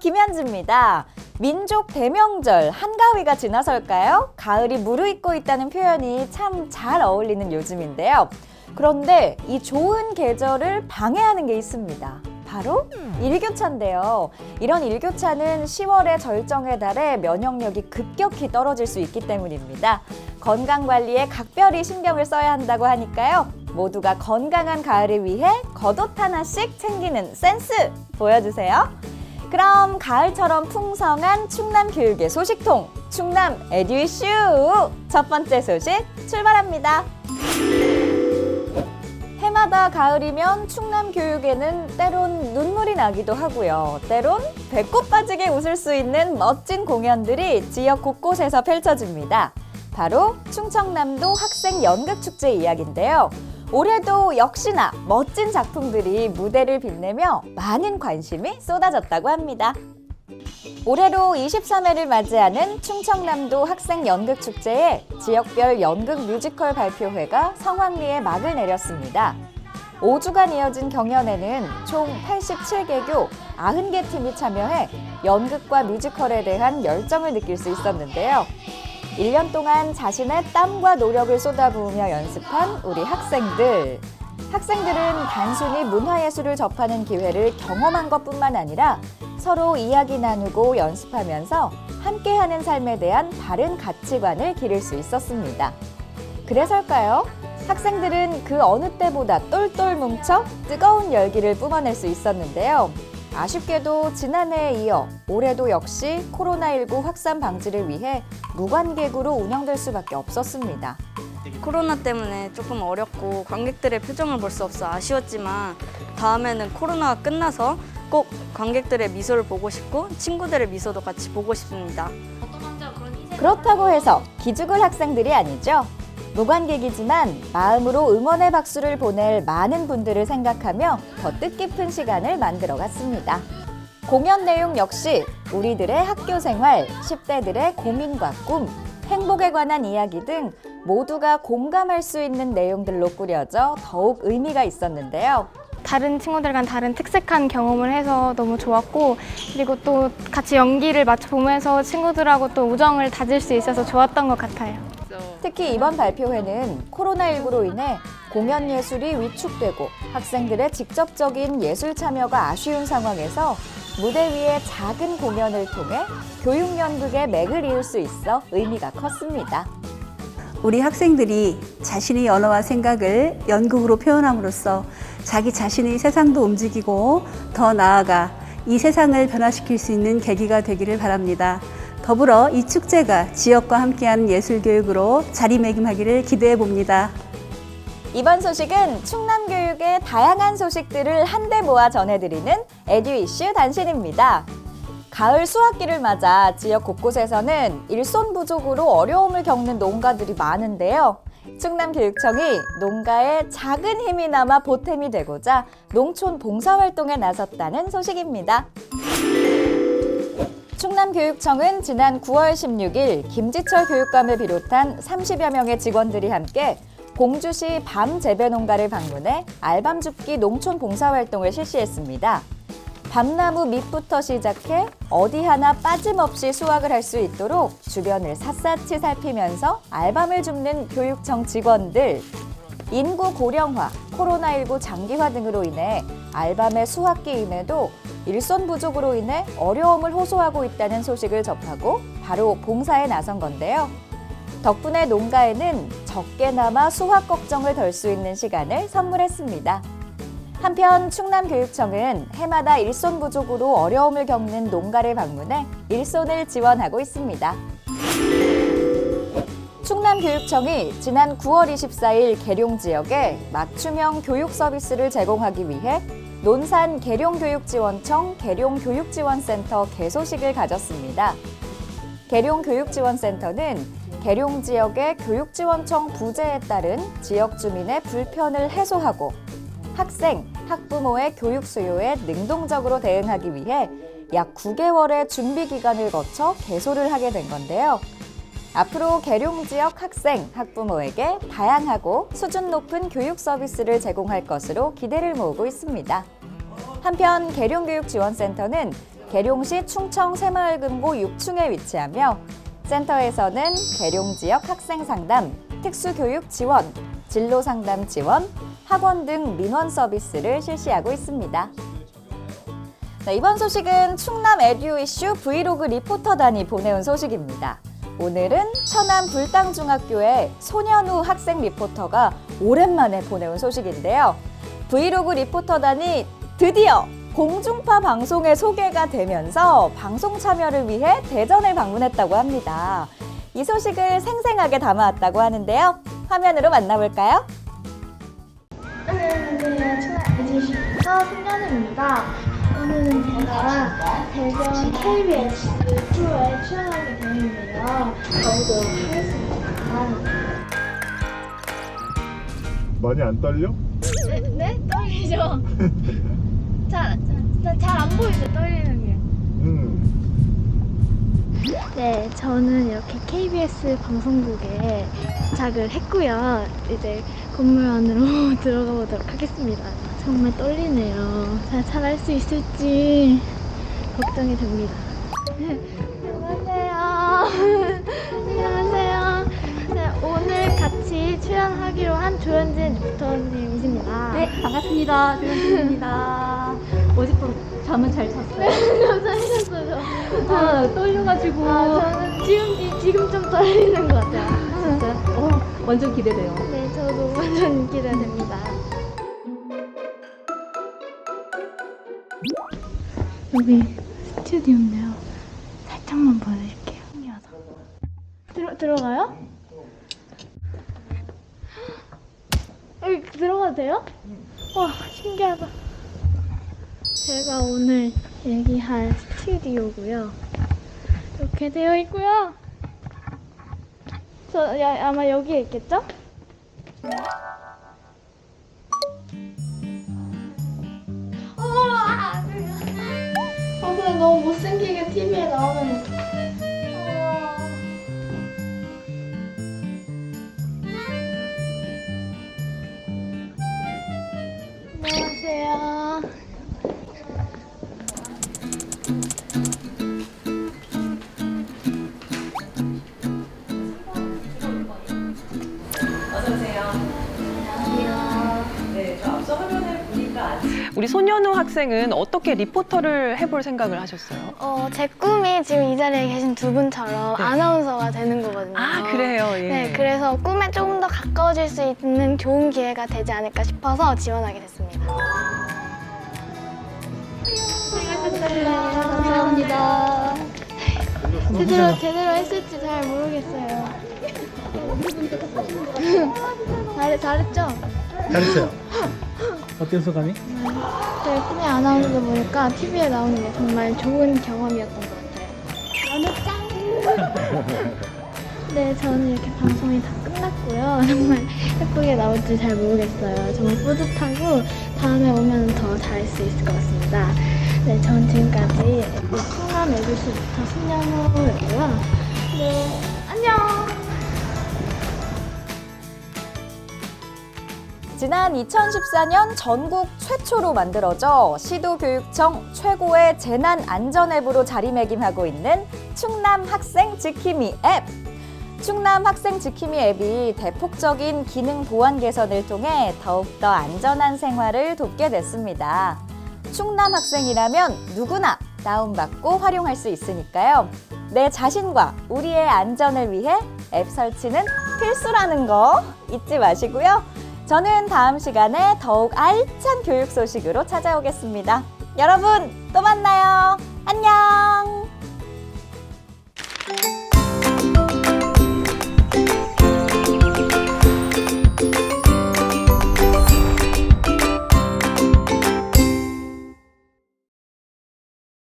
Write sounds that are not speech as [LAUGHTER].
김현지입니다. 민족 대명절 한가위가 지나설까요? 가을이 무르익고 있다는 표현이 참 잘 어울리는 요즘인데요. 그런데 이 좋은 계절을 방해하는 게 있습니다. 바로 일교차인데요. 이런 일교차는 10월의 절정에 달해 면역력이 급격히 떨어질 수 있기 때문입니다. 건강 관리에 각별히 신경을 써야 한다고 하니까요. 모두가 건강한 가을을 위해 겉옷 하나씩 챙기는 센스 보여주세요. 그럼 가을처럼 풍성한 충남 교육의 소식통 충남 에듀이슈 첫 번째 소식 출발합니다. 해마다 가을이면 충남 교육에는 때론 눈물이 나기도 하고요. 때론 배꼽 빠지게 웃을 수 있는 멋진 공연들이 지역 곳곳에서 펼쳐집니다. 바로 충청남도 학생 연극 축제 이야기인데요. 올해도 역시나 멋진 작품들이 무대를 빛내며 많은 관심이 쏟아졌다고 합니다. 올해로 23회를 맞이하는 충청남도 학생 연극 축제에 지역별 연극 뮤지컬 발표회가 성황리에 막을 내렸습니다. 5주간 이어진 경연에는 총 87개교 90개 팀이 참여해 연극과 뮤지컬에 대한 열정을 느낄 수 있었는데요. 1년 동안 자신의 땀과 노력을 쏟아부으며 연습한 우리 학생들. 학생들은 단순히 문화예술을 접하는 기회를 경험한 것 뿐만 아니라 서로 이야기 나누고 연습하면서 함께하는 삶에 대한 바른 가치관을 기를 수 있었습니다. 그래서일까요? 학생들은 그 어느 때보다 똘똘 뭉쳐 뜨거운 열기를 뿜어낼 수 있었는데요. 아쉽게도 지난해에 이어 올해도 역시 코로나19 확산 방지를 위해 무관객으로 운영될 수밖에 없었습니다. 코로나 때문에 조금 어렵고 관객들의 표정을 볼 수 없어 아쉬웠지만 다음에는 코로나가 끝나서 꼭 관객들의 미소를 보고 싶고 친구들의 미소도 같이 보고 싶습니다. 그렇다고 해서 기죽을 학생들이 아니죠. 무관객이지만 마음으로 응원의 박수를 보낼 많은 분들을 생각하며 더 뜻깊은 시간을 만들어 갔습니다. 공연 내용 역시 우리들의 학교 생활, 10대들의 고민과 꿈, 행복에 관한 이야기 등 모두가 공감할 수 있는 내용들로 꾸려져 더욱 의미가 있었는데요. 다른 친구들과 다른 특색한 경험을 해서 너무 좋았고 그리고 또 같이 연기를 맞춰보면서 친구들하고 또 우정을 다질 수 있어서 좋았던 것 같아요. 특히 이번 발표회는 코로나19로 인해 공연 예술이 위축되고 학생들의 직접적인 예술 참여가 아쉬운 상황에서 무대 위의 작은 공연을 통해 교육 연극의 맥을 이을 수 있어 의미가 컸습니다. 우리 학생들이 자신의 언어와 생각을 연극으로 표현함으로써 자기 자신의 세상도 움직이고 더 나아가 이 세상을 변화시킬 수 있는 계기가 되기를 바랍니다. 더불어 이 축제가 지역과 함께하는 예술 교육으로 자리매김하기를 기대해 봅니다. 이번 소식은 충남 교육의 다양한 소식들을 한데 모아 전해드리는 에듀 이슈 단신입니다. 가을 수학기를 맞아 지역 곳곳에서는 일손 부족으로 어려움을 겪는 농가들이 많은데요. 충남교육청이 농가에 작은 힘이 남아 보탬이 되고자 농촌 봉사활동에 나섰다는 소식입니다. 충남교육청은 지난 9월 16일 김지철 교육감을 비롯한 30여 명의 직원들이 함께 공주시 밤 재배 농가를 방문해 알밤 줍기 농촌 봉사활동을 실시했습니다. 밤나무 밑부터 시작해 어디 하나 빠짐없이 수확을 할 수 있도록 주변을 샅샅이 살피면서 알밤을 줍는 교육청 직원들. 인구 고령화, 코로나19 장기화 등으로 인해 알밤의 수확기임에도 일손 부족으로 인해 어려움을 호소하고 있다는 소식을 접하고 바로 봉사에 나선 건데요. 덕분에 농가에는 적게나마 수확 걱정을 덜 수 있는 시간을 선물했습니다. 한편 충남교육청은 해마다 일손 부족으로 어려움을 겪는 농가를 방문해 일손을 지원하고 있습니다. 충남교육청이 지난 9월 24일 계룡 지역에 맞춤형 교육 서비스를 제공하기 위해 논산 계룡교육지원청 계룡교육지원센터 개소식을 가졌습니다. 계룡교육지원센터는 계룡 지역의 교육지원청 부재에 따른 지역 주민의 불편을 해소하고 학생, 학부모의 교육 수요에 능동적으로 대응하기 위해 약 9개월의 준비 기간을 거쳐 개소를 하게 된 건데요. 앞으로 계룡 지역 학생, 학부모에게 다양하고 수준 높은 교육 서비스를 제공할 것으로 기대를 모으고 있습니다. 한편 계룡교육지원센터는 계룡시 충청 새마을금고 6층에 위치하며 센터에서는 계룡 지역 학생 상담, 특수교육 지원, 진로 상담 지원, 학원 등 민원 서비스를 실시하고 있습니다. 자, 이번 소식은 충남 에듀 이슈 브이로그 리포터단이 보내온 소식입니다. 오늘은 천안 불당중학교의 소년우 학생 리포터가 오랜만에 보내온 소식인데요. 브이로그 리포터단이 드디어 공중파 방송에 소개가 되면서 방송 참여를 위해 대전을 방문했다고 합니다. 이 소식을 생생하게 담아왔다고 하는데요. 화면으로 만나볼까요? 안녕하세요. 천안 에듀시부터 승현입니다. 오늘은 제가 대전 KBS 프로에 출연하게 되는데요. 가보도록 하겠습니다. 많이 안 떨려? 네? 네? 떨리죠? [LAUGHS] 잘, 잘안 보이죠? 떨리는 게. 음. 네, 저는 이렇게 KBS 방송국에 도착을 했고요. 이제 건물 안으로 [LAUGHS] 들어가 보도록 하겠습니다. 정말 떨리네요. 잘 잘할 수 있을지 걱정이 됩니다. 안녕하세요. 안녕하세요. 네, 오늘 같이 출연하기로 한 조현진 리포터님이십니다. 네, 반갑습니다. 조현진입니다. [LAUGHS] 어제도 잠은 잘 잤어요. 감사하셨어요. 아, 떨려가지고. 아, 저는 지금, 지금 좀 떨리는 것 같아요. 진짜 어, 완전 기대돼요. 네, 저도 완전 기대됩니다. 여기 스튜디오인데요. 살짝만 보여드릴게요. 신기하다. 들어, 들어가요? 여기 들어가도 돼요? 와, 신기하다. 제가 오늘 얘기할 스튜디오고요. 이렇게 되어 있고요. 저 야, 아마 여기에 있겠죠? 어, 근데 너무 못생기게 TV에 나오면. 우리 손현우 학생은 어떻게 리포터를 해볼 생각을 하셨어요? 어, 제 꿈이 지금 이 자리에 계신 두 분처럼 네. 아나운서가 되는 거거든요. 아 그래요. 예. 네, 그래서 꿈에 조금 더 가까워질 수 있는 좋은 기회가 되지 않을까 싶어서 지원하게 됐습니다. 감사합니다. 제대로 제대로 했을지 잘 모르겠어요. 잘 잘했죠? 잘했어요. 어떤 소감이? 네, 꿈의 아나운서 보니까 TV에 나오는 게 정말 좋은 경험이었던 것 같아요. 너무 짱! 네, 저는 이렇게 방송이 다 끝났고요. [LAUGHS] 정말 예쁘게 나올지 잘 모르겠어요. 정말 뿌듯하고 다음에 오면 더 잘할 수 있을 것 같습니다. 네, 전 지금까지 충남 에듀시부터 신년호였고요. 네, 안녕! 지난 2014년 전국 최초로 만들어져 시도교육청 최고의 재난 안전 앱으로 자리매김하고 있는 충남 학생 지킴이 앱. 충남 학생 지킴이 앱이 대폭적인 기능 보안 개선을 통해 더욱더 안전한 생활을 돕게 됐습니다. 충남 학생이라면 누구나 다운받고 활용할 수 있으니까요. 내 자신과 우리의 안전을 위해 앱 설치는 필수라는 거 잊지 마시고요. 저는 다음 시간에 더욱 알찬 교육 소식으로 찾아오겠습니다. 여러분, 또 만나요. 안녕!